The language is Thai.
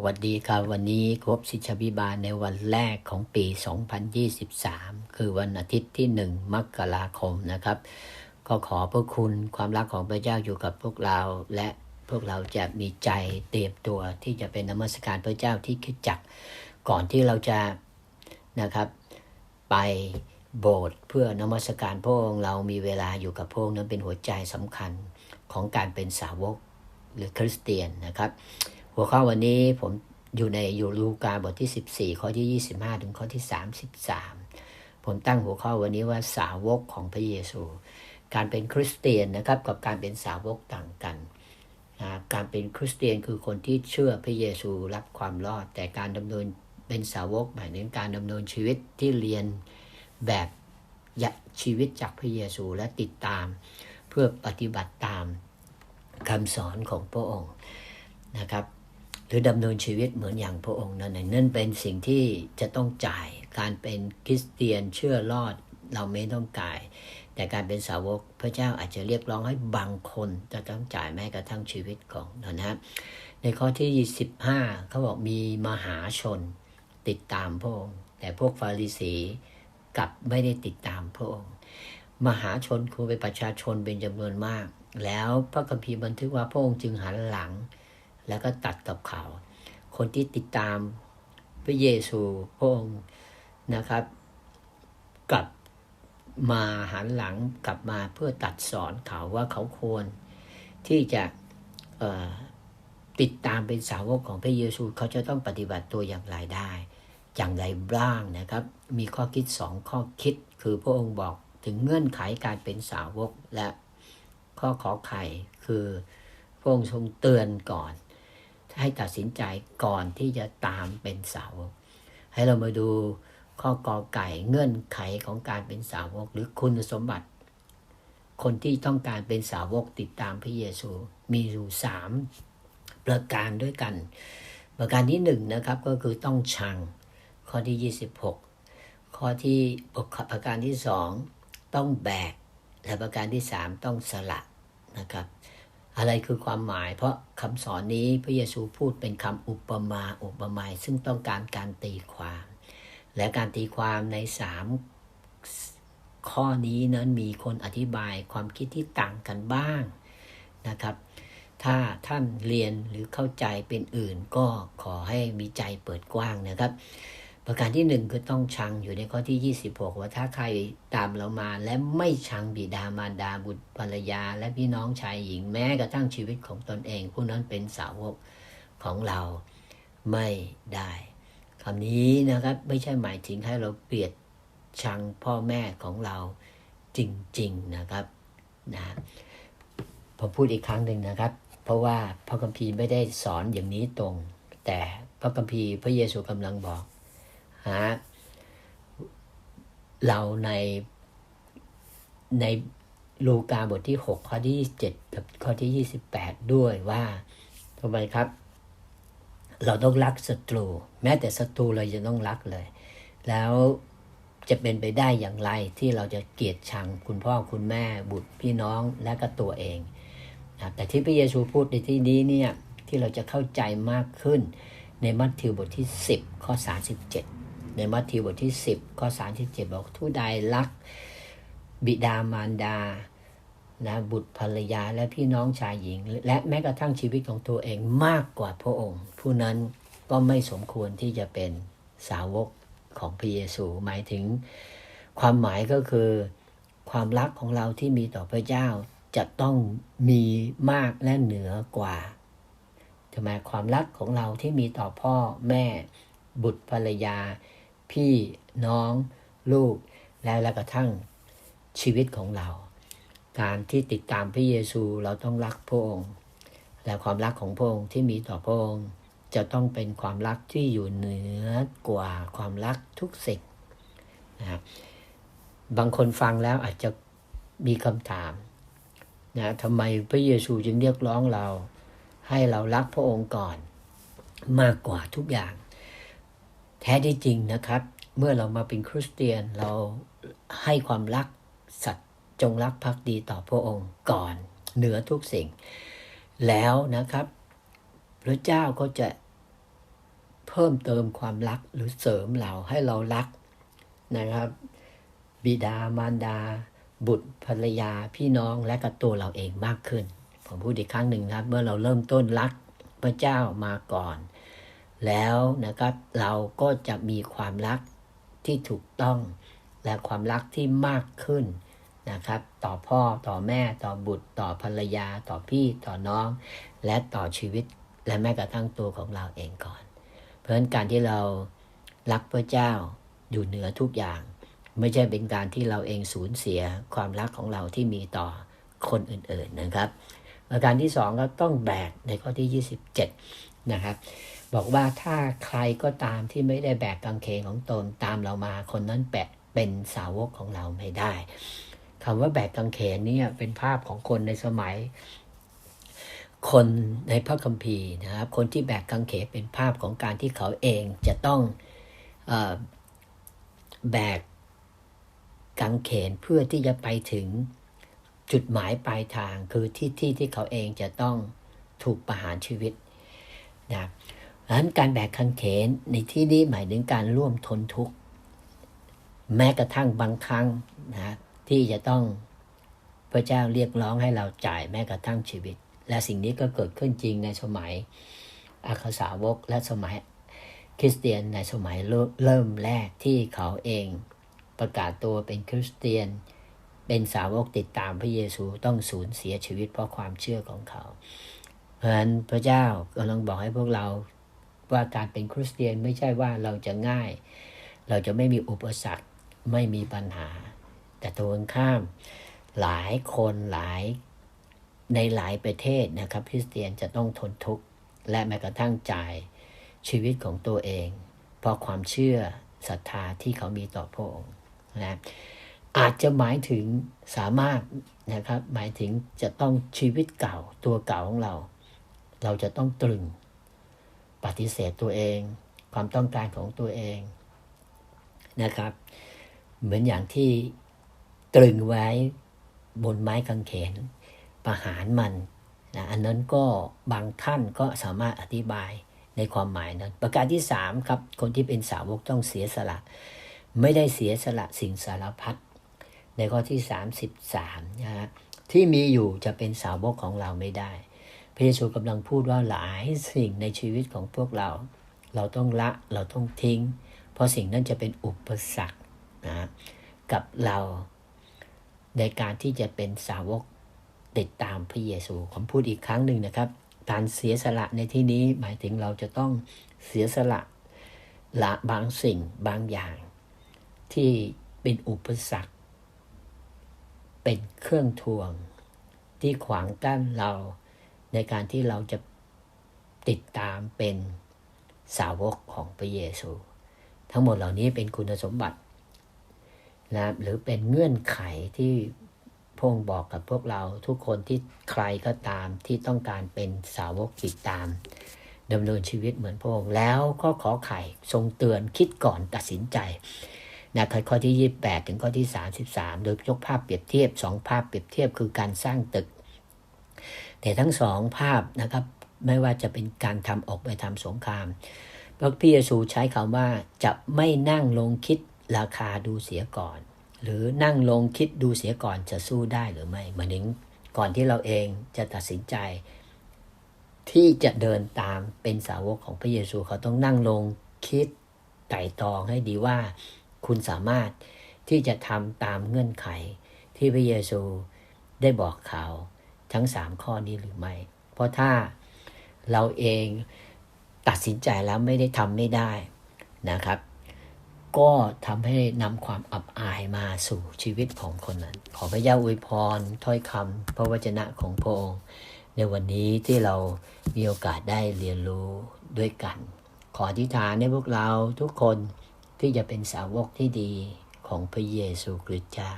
สวัสดีครับวันนี้ครบศิชบิบาลในวันแรกของปี 2023 คือวันอาทิตย์ที่ 1 มกราคมนะครับ ก็ขอพระคุณความรักของพระเจ้าอยู่กับพวกเรา และพวกเราจะมีใจเตรียมตัวที่จะเป็นนมัสการพระเจ้าที่คิดจัก ก่อนที่เราจะนะครับไปโบสถ์เพื่อนมัสการพระองค์เรามีเวลาอยู่กับพระองค์นั้นเป็นหัวใจสำคัญของการเป็นสาวกหรือคริสเตียนนะครับ หัวข้อวันนี้ผมอยู่ในอยู่ลูกาบทที่ 14 ข้อที่ 25 ถึงข้อที่ 33 ผมตั้งหัวข้อวันนี้ว่าสาวกของพระเยซู การเป็นคริสเตียนนะครับกับการเป็นสาวกต่างกันนะการเป็นคริสเตียนคือคนที่เชื่อพระเยซูรับความรอด แต่การดำเนินเป็นสาวกหมายถึงการดำเนินชีวิตที่เรียนแบบชีวิตจากพระเยซูและติดตาม เพื่อปฏิบัติตามคำสอนของพระองค์นะครับ หรือดำเนินชีวิตเหมือนอย่างพระองค์นั่นนั่นเป็นสิ่งที่จะต้องจ่าย การเป็นคริสเตียนเชื่อรอดเราไม่ต้องจ่าย แต่การเป็นสาวกพระเจ้าอาจจะเรียกร้องให้บางคนจะต้องจ่ายแม้กระทั่งชีวิตของนะครับในข้อที่25เขาบอกมีมหาชนติดตามพระองค์ แต่พวกฟาริสีกลับไม่ได้ติดตามพระองค์ มหาชนคือเป็นประชาชนเป็นจำนวนมาก แล้วพระคัมภีร์บันทึกว่าพระองค์จึงหันหลัง แล้วก็ตัดกับเขาว คนที่ติดตามพระเยซูพระองค์นะครับ กลับมาหันหลังกลับมาเพื่อตัดสอนเขาว่าเขาควร ที่จะติดตามเป็นสาวกของพระเยซูเขาจะต้องปฏิบัติตัวอย่างไรได้ อย่างไรบ้างนะครับ มีข้อคิดสองข้อคิดคือพระองค์บอกถึงเงื่อนไขการเป็นสาวกและข้อขอไข่คือพระองค์ทรงเตือนก่อน ให้ตัดสินใจก่อนที่จะตามเป็นสาวก ให้เรามาดูข้อกอไก่เงื่อนไขของการเป็นสาวก หรือคุณสมบัติ คนที่ต้องการเป็นสาวกติดตามพระเยซูมีอยู่สามประการด้วยกัน ประการที่หนึ่งนะครับก็คือต้องชัง ข้อที่ 26 ข้อที่ประการที่สองต้องแบก และประการที่สามต้องสละนะครับ อะไรคือความหมาย เพราะคำสอนนี้พระเยซูพูดเป็นคำอุปมาอุปไมยซึ่งต้องการการตีความ และการตีความในสามข้อนี้นั้นมีคนอธิบายความคิดที่ต่างกันบ้างนะครับ ถ้าท่านเรียนหรือเข้าใจเป็นอื่นก็ขอให้มีใจเปิดกว้างนะครับ ประการที่หนึ่งคือต้องชังอยู่ในข้อที่ 26 ว่าถ้าใครตามเรามา และไม่ชังบิดามารดาบุตรภรรยา และพี่น้องชายหญิงแม้กระทั่งชีวิตของตนเอง ผู้นั้นเป็นสาวกของเราไม่ได้คำนี้นะครับไม่ใช่หมายถึงให้เราเกลียดชังพ่อแม่ของเราจริง ๆนะครับนะผมพูดอีกครั้งหนึ่งนะครับ เพราะว่าพระคัมภีร์ไม่ได้สอนอย่างนี้ตรง แต่พระคัมภีร์พระเยซูกำลังบอก หา เราในในลูกาบทที่ 6 ข้อที่7กับข้อที่ 28 ด้วยว่าทำไมครับ เราต้องรักศัตรู แม้แต่ศัตรูเราจะต้องรักเลย แล้วจะเป็นไปได้อย่างไรที่เราจะเกลียดชังคุณพ่อคุณแม่บุตรพี่น้องและก็ตัวเองนะแต่ที่พระเยซูพูดในที่นี้เนี่ยที่เราจะเข้าใจมากขึ้นในมัทธิวบทที่ 10 ข้อ 37 ในมัทธิวบทที่ 10 ข้อ 37 บอกทุใดรัก บิดามารดานะบุตรภรรยาและพี่น้องชายหญิง และแม้กระทั่งชีวิตของตัวเองมากกว่าพระองค์ ผู้นั้นก็ไม่สมควรที่จะเป็นสาวกของพระเยซูหมายถึง ความหมายก็คือ ความรักของเราที่มีต่อพระเจ้าจะต้องมีมากและเหนือกว่าทำไมความรักของเราที่มีต่อพ่อแม่บุตรภรรยา พี่น้องลูกแล้วและกระทั่งชีวิตของเรา การที่ติดตามพระเยซูเราต้องรักพระองค์ และความรักของพระองค์ที่มีต่อพระองค์จะต้องเป็นความรักที่อยู่เหนือกว่าความรักทุกสิ่งนะครับบางคนฟังแล้วอาจจะมีคำถามนะทำไมพระเยซูจึงเรียกร้องเรา ให้เรารักพระองค์ก่อน มากกว่าทุกอย่าง แท้ที่จริงนะครับ เมื่อเรามาเป็นคริสเตียนเราให้ความรักสัตว์จงรักภักดีต่อพระองค์ก่อนเหนือทุกสิ่ง แล้วนะครับ พระเจ้าก็จะเพิ่มเติมความรักหรือเสริมเราให้เรารักนะครับ บิดามารดา บุตรภรรยาพี่น้องและกับตัวเราเองมากขึ้น ผมพูดอีกครั้งหนึ่งครับ เมื่อเราเริ่มต้นรักพระเจ้ามาก่อน แล้วนะครับเราก็จะมีความรักที่ถูกต้อง และความรักที่มากขึ้นนะครับ ต่อพ่อต่อแม่ต่อบุตร ต่อภรรยา ต่อพี่ต่อน้อง และต่อชีวิตและแม้กระทั่งตัวของเราเองก่อน เพราะฉะนั้นการที่เรารักพระเจ้าอยู่เหนือทุกอย่าง ไม่ใช่เป็นการที่เราเองสูญเสียความรักของเราที่มีต่อคนอื่นๆนะครับ ประการที่สองก็ต้องแบกในข้อที่ 27 นะครับ บอกว่าถ้าใครก็ตามที่ไม่ได้แบกกางเขนของตนตามเรามาคนนั้นแปะเป็นสาวกของเราไม่ได้คำว่าแบกกางเขนนี่เป็นภาพของคนในสมัย คนในพระคัมภีร์นะครับ คนที่แบกกางเขนเป็นภาพของการที่เขาเองจะต้องอแบกกางเขนเพื่อที่จะไปถึง จุดหมายปลายทางคือที่ที่ที่เขาเองจะต้องถูกประหารชีวิตนะดังนั้นการแบกกางเขนในที่นี้หมายถึงการร่วมทนทุกข์แม้กระทั่งบางครั้งนะที่จะต้องพระเจ้าเรียกร้องให้เราจ่ายแม้กระทั่งชีวิต และสิ่งนี้ก็เกิดขึ้นจริงในสมัยอาคาสาวกและสมัยคริสเตียนในสมัยเริ่มแรกที่เขาเองประกาศตัวเป็นคริสเตียน เป็นสาวกติดตามพระเยซูต้องสูญเสียชีวิตเพราะความเชื่อของเขา เพราะฉะนั้นพระเจ้ากำลังบอกให้พวกเราว่าการเป็นคริสเตียนไม่ใช่ว่าเราจะง่าย เราจะไม่มีอุปสรรคไม่มีปัญหา แต่ตรงข้าม หลายคนหลายในหลายประเทศนะครับคริสเตียนจะต้องทนทุกข์และแม้กระทั่งจ่ายชีวิตของตัวเอง เพราะความเชื่อศรัทธาที่เขามีต่อพระองค์นะ อาจจะหมายถึงสามารถนะครับหมายถึงจะต้องชีวิตเก่าตัวเก่าของเรา เราจะต้องตรึง ปฏิเสธตัวเอง ความต้องการของตัวเองนะครับ เหมือนอย่างที่ตรึงไว้บนไม้กางเขน ประหารมันนะอันนั้นก็บางท่านก็สามารถอธิบายในความหมายนั้น ประการที่สามครับคนที่เป็นสาวกต้องเสียสละ ไม่ได้เสียสละสิ่งสารพัด ในข้อที่ 33นะฮะที่มีอยู่จะเป็นสาวกของเราไม่ได้ พระเยซูกำลังพูดว่าหลายสิ่งในชีวิตของพวกเรา เราต้องละเราต้องทิ้ง เพราะสิ่งนั้นจะเป็นอุปสรรคนะกับเราในการที่จะเป็นสาวกติดตามพระเยซูผมพูดอีกครั้งหนึ่งนะครับ การเสียสละในที่นี้หมายถึงเราจะต้องเสียสละละบางสิ่งบางอย่าง ที่เป็นอุปสรรค เป็นเครื่องทวง ที่ขวางกั้นเราในการที่เราจะติดตามเป็นสาวกของพระเยซู ทั้งหมดเหล่านี้เป็นคุณสมบัตินะหรือเป็นเงื่อนไขที่พงบอกกับพวกเราทุกคนที่ใครก็ตามที่ต้องการเป็นสาวกติดตามดำเนินชีวิตเหมือนพงแล้วก็ขอไข่ทรงเตือนคิดก่อนตัดสินใจ นะข้อที่ 28 ถึงข้อที่ 33 โดยยกภาพเปรียบเทียบ 2 ภาพเปรียบเทียบคือการสร้างตึก แต่ทั้งสองภาพนะครับไม่ว่าจะเป็นการทำออกไปทำสงครามพระพี่เยซูใช้คำว่าจะไม่นั่งลงคิดราคาดูเสียก่อน หรือนั่งลงคิดดูเสียก่อนจะสู้ได้หรือไม่เหมือนถึงก่อนที่เราเองจะตัดสินใจ ที่จะเดินตามเป็นสาวกของพระเยซูเขาต้องนั่งลงคิดไต่ตองให้ดีว่า คุณสามารถที่จะทำตามเงื่อนไขที่พระเยซูได้บอกเขาทั้งสามข้อนี้หรือไม่ เพราะถ้าเราเองตัดสินใจแล้วไม่ได้ทำไม่ได้นะครับ ก็ทำให้นำความอับอายมาสู่ชีวิตของคนนั้น ขอพระเจ้าอวยพรถ้อยคำพระวจนะของพระองค์ในวันนี้ที่เรามีโอกาสได้เรียนรู้ด้วยกัน ขออธิษฐานให้พวกเราทุกคน ที่จะเป็นสาวกที่ดีของพระเยซูคริสต์เจ้า